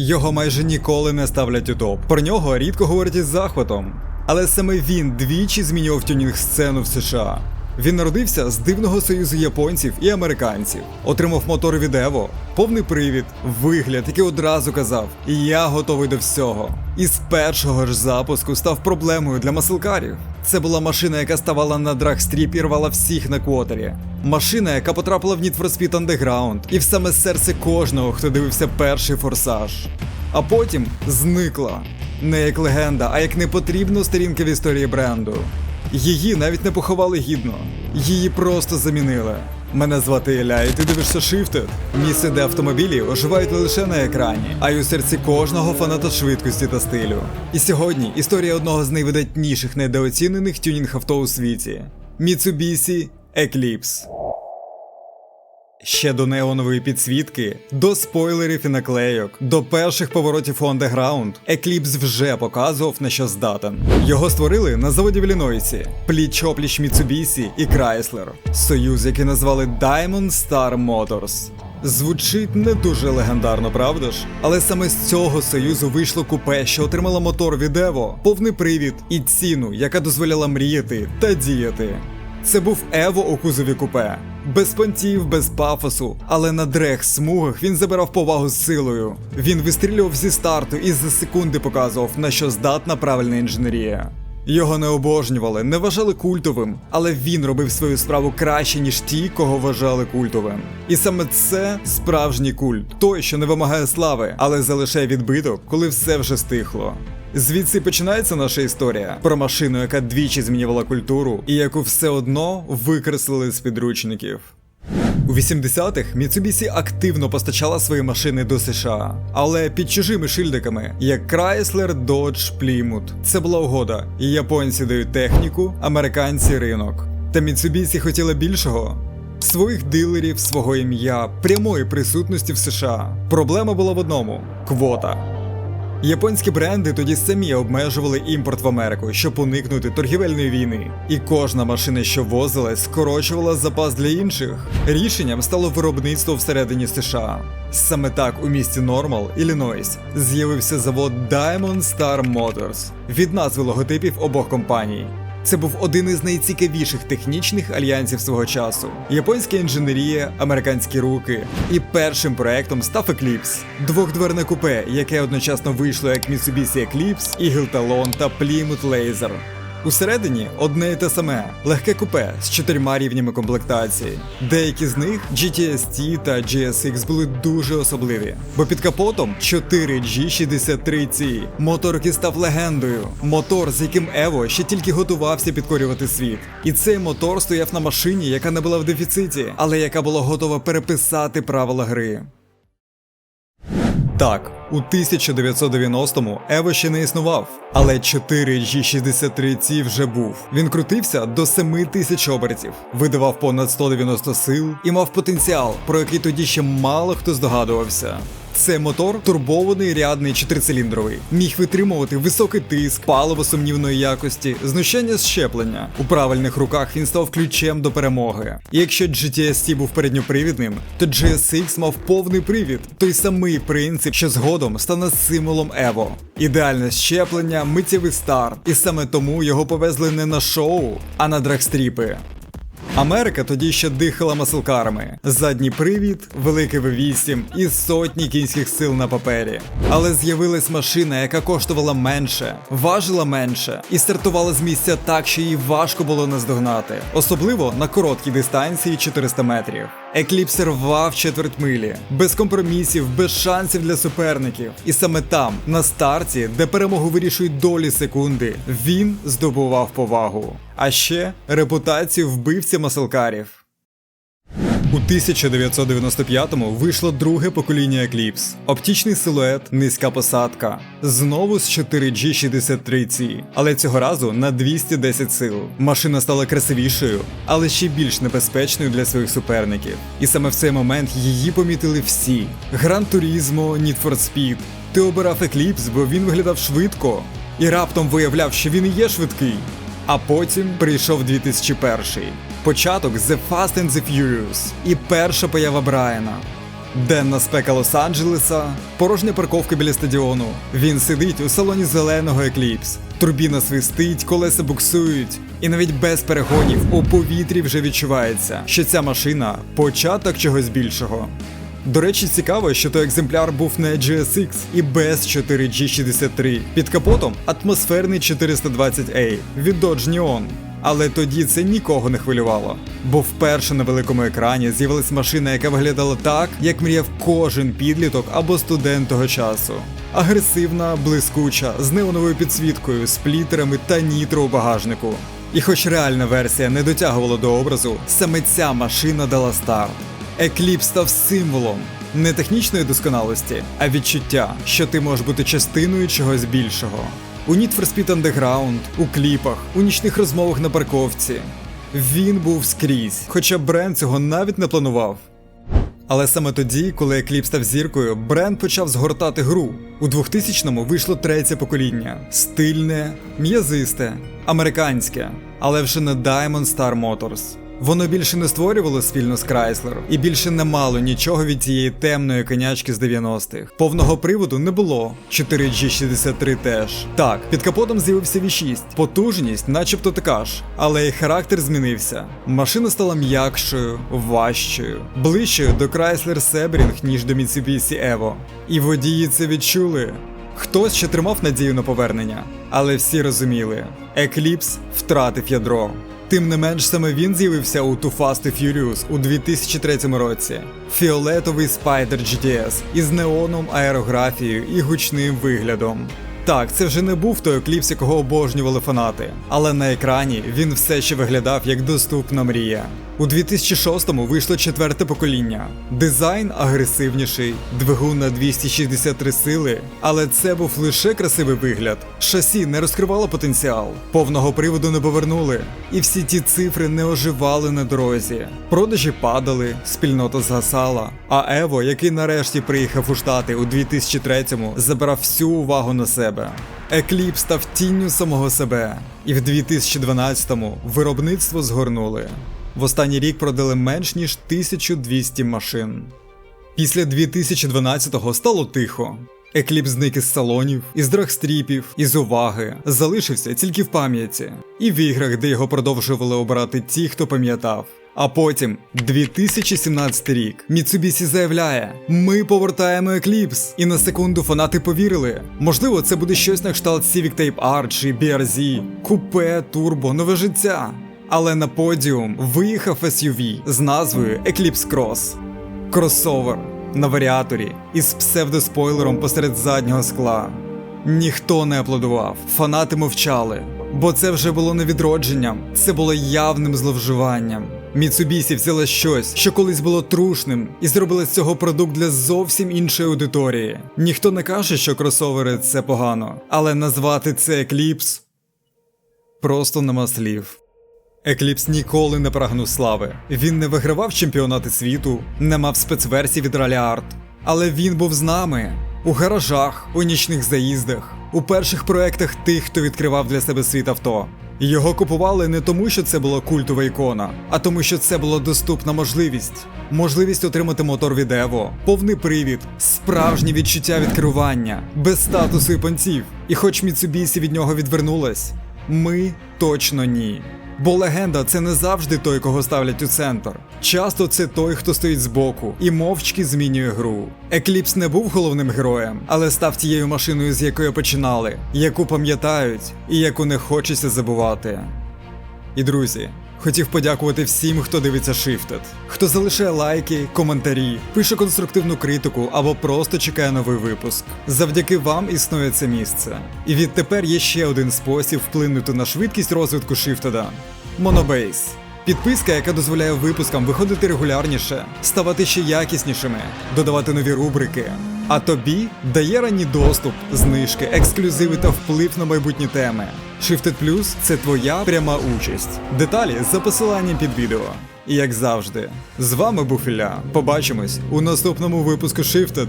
Його майже ніколи не ставлять у топ. Про нього рідко говорять із захватом. Але саме він двічі змінював тюнінг сцену в США. Він народився з дивного союзу японців і американців, отримав мотор від Evo, повний привід, вигляд, який одразу казав: Я готовий до всього. І з першого ж запуску став проблемою для маселкарів. Це була машина, яка ставала на драгстріп і рвала всіх на квотері. Машина, яка потрапила в Need for Speed Underground і в саме серце кожного, хто дивився перший форсаж. А потім зникла. Не як легенда, а як непотрібну сторінка в історії бренду. Її навіть не поховали гідно, її просто замінили. Мене звати Ілля, і ти дивишся Shifted. Місце, де автомобілі оживають не лише на екрані, а й у серці кожного фаната швидкості та стилю. І сьогодні історія одного з найвидатніших недооцінених тюнінг авто у світі Mitsubishi Eclipse. Ще до неонової підсвітки, до спойлерів і наклейок, до перших поворотів у андеграунд, Eclipse вже показував на що здатен. Його створили на заводі в Іллінойсі, пліч-опліч Mitsubishi і Chrysler, союз, який назвали Diamond Star Motors. Звучить не дуже легендарно, правда ж? Але саме з цього союзу вийшло купе, що отримало мотор від Evo, повний привід і ціну, яка дозволяла мріяти та діяти. Це був Ево у кузові купе. Без понтів, без пафосу, але на дрех смугах він забирав повагу з силою. Він вистрілював зі старту і за секунди показував, на що здатна правильна інженерія. Його не обожнювали, не вважали культовим, але він робив свою справу краще, ніж ті, кого вважали культовим. І саме це справжній культ, той, що не вимагає слави, але залишає відбиток, коли все вже стихло. Звідси починається наша історія про машину, яка двічі змінювала культуру, і яку все одно викреслили з підручників. У 80-х Mitsubishi активно постачала свої машини до США, але під чужими шильдиками, як Chrysler, Dodge, Plymouth. Це була угода. Японці дають техніку, американці ринок. Та Mitsubishi хотіла більшого. Своїх дилерів, свого ім'я, прямої присутності в США. Проблема була в одному квота. Японські бренди тоді самі обмежували імпорт в Америку, щоб уникнути торгівельної війни. І кожна машина, що возилась, скорочувала запас для інших. Рішенням стало виробництво всередині США. Саме так у місті Нормал, Іллінойс, з'явився завод Diamond Star Motors від назви логотипів обох компаній. Це був один із найцікавіших технічних альянсів свого часу. Японська інженерія, американські руки. І першим проектом став Eclipse – двохдверне купе, яке одночасно вийшло як Mitsubishi Eclipse, Eagle Talon та Plymouth Laser. Усередині одне і те саме легке купе з чотирма рівнями комплектації. Деякі з них GTST та GSX були дуже особливі, бо під капотом 4G63C. Мотор, який став легендою. Мотор, з яким Evo ще тільки готувався підкорювати світ. І цей мотор стояв на машині, яка не була в дефіциті, але яка була готова переписати правила гри. Так, у 1990-му Ево ще не існував, але 4G63C вже був. Він крутився до 7 тисяч обертів, видавав понад 190 сил і мав потенціал, про який тоді ще мало хто здогадувався. Це мотор турбований рядний чотирициліндровий, міг витримувати високий тиск, паливо сумнівної якості, знущання щеплення. У правильних руках він став ключем до перемоги. Якщо GTST був передньопривідним, то GSX мав повний привід, той самий принцип, що згодом стане символом Evo. Ідеальне щеплення, миттєвий старт, і саме тому його повезли не на шоу, а на драгстріпи. Америка тоді ще дихала маселкарами. Задній привід, великий V8 і сотні кінських сил на папері. Але з'явилась машина, яка коштувала менше, важила менше і стартувала з місця так, що її важко було наздогнати, особливо на короткій дистанції 400 метрів. Екліпс рвав четверть милі, без компромісів, без шансів для суперників. І саме там, на старті, де перемогу вирішують долі секунди, він здобував повагу. А ще репутацію вбивця маселкарів. У 1995-му вийшло друге покоління Eclipse. Оптічний силует, низька посадка. Знову з 4G63C, але цього разу на 210 сил. Машина стала красивішою, але ще більш небезпечною для своїх суперників. І саме в цей момент її помітили всі: Gran Turismo, Need for Speed. Ти обирав Eclipse, бо він виглядав швидко, і раптом виявляв, що він і є швидкий. А потім прийшов 2001 початок The Fast and the Furious і перша поява Брайана. Денна спека Лос-Анджелеса, порожня парковка біля стадіону. Він сидить у салоні зеленого Екліпс. Турбіна свистить, колеса буксують. І навіть без перегонів у повітрі вже відчувається, що ця машина початок чогось більшого. До речі, цікаво, що той екземпляр був не GSX і без 4G63. Під капотом атмосферний 420A від Dodge Neon. Але тоді це нікого не хвилювало. Бо вперше на великому екрані з'явилась машина, яка виглядала так, як мріяв кожен підліток або студент того часу. Агресивна, блискуча, з неоновою підсвіткою, сплітерами та нітро у багажнику. І хоч реальна версія не дотягувала до образу, саме ця машина дала старт. Екліпс став символом не технічної досконалості, а відчуття, що ти можеш бути частиною чогось більшого. У Need for Speed Underground, у кліпах, у нічних розмовах на парковці. Він був скрізь, хоча бренд цього навіть не планував. Але саме тоді, коли Екліп став зіркою, бренд почав згортати гру. У 2000-му вийшло третє покоління: стильне, м'язисте, американське, але вже не Diamond Star Motors. Воно більше не створювало спільно з Chrysler і більше не мало нічого від цієї темної конячки з 90-х. Повного приводу не було. 4G63 теж. Так, під капотом з'явився V6. Потужність, начебто така ж, але і характер змінився. Машина стала м'якшою, важчою, ближчою до Chrysler Sebring, ніж до Mitsubishi Evo. І водії це відчули. Хтось ще тримав надію на повернення, але всі розуміли, Екліпс втратив ядро. Тим не менш, саме він з'явився у Too Fast and Furious у 2003 році. Фіолетовий Spider GTS із неоном, аерографією і гучним виглядом. Так, це вже не був той екліпс, якого обожнювали фанати, але на екрані він все ще виглядав як доступна мрія. У 2006-му вийшло четверте покоління. Дизайн агресивніший, двигун на 263 сили, але це був лише красивий вигляд. Шасі не розкривало потенціал, повного приводу не повернули, і всі ті цифри не оживали на дорозі. Продажі падали, спільнота згасала. А Ево, який нарешті приїхав у Штати у 2003-му, забрав всю увагу на себе. Екліп став тінню самого себе, і в 2012-му виробництво згорнули. В останній рік продали менш ніж 1200 машин. Після 2012-го стало тихо. Екліп зник із салонів, із драгстріпів, із уваги, залишився тільки в пам'яті, і в іграх, де його продовжували обирати ті, хто пам'ятав. А потім, 2017 рік, Mitsubishi заявляє: Ми повертаємо Eclipse. І на секунду фанати повірили. Можливо, це буде щось на кшталт Civic Type R чи BRZ, купе, турбо, нове життя. Але на подіум виїхав SUV з назвою Eclipse Cross. Кросовер на варіаторі із псевдоспойлером посеред заднього скла. Ніхто не аплодував, фанати мовчали, бо це вже було не відродженням, це було явним зловживанням. Mitsubishi взяла щось, що колись було трушним, і зробила з цього продукт для зовсім іншої аудиторії. Ніхто не каже, що кросовери це погано, але назвати це Eclipse просто нема слів. Екліпс ніколи не прагнув слави. Він не вигравав чемпіонати світу, не мав спецверсій від Раліард. Але він був з нами у гаражах, у нічних заїздах, у перших проектах тих, хто відкривав для себе світ авто. Його купували не тому, що це була культова ікона, а тому, що це була доступна можливість. Можливість отримати мотор від Evo, повний привід, справжнє відчуття від керування, без статусу і понтів. І хоч Міцубісі від нього відвернулась, ми точно ні. Бо легенда це не завжди той, кого ставлять у центр. Часто це той, хто стоїть збоку і мовчки змінює гру. Екліпс не був головним героєм, але став тією машиною, з якої починали, яку пам'ятають і яку не хочеться забувати. І друзі, хотів подякувати всім, хто дивиться Shifted, хто залишає лайки, коментарі, пише конструктивну критику або просто чекає новий випуск. Завдяки вам існує це місце. І відтепер є ще один спосіб вплинути на швидкість розвитку Shifted – Monobase. Підписка, яка дозволяє випускам виходити регулярніше, ставати ще якіснішими, додавати нові рубрики. А тобі дає ранній доступ, знижки, ексклюзиви та вплив на майбутні теми. Shifted Plus – це твоя пряма участь. Деталі за посиланням під відео. І як завжди, з вами був Ілля. Побачимось у наступному випуску Shifted.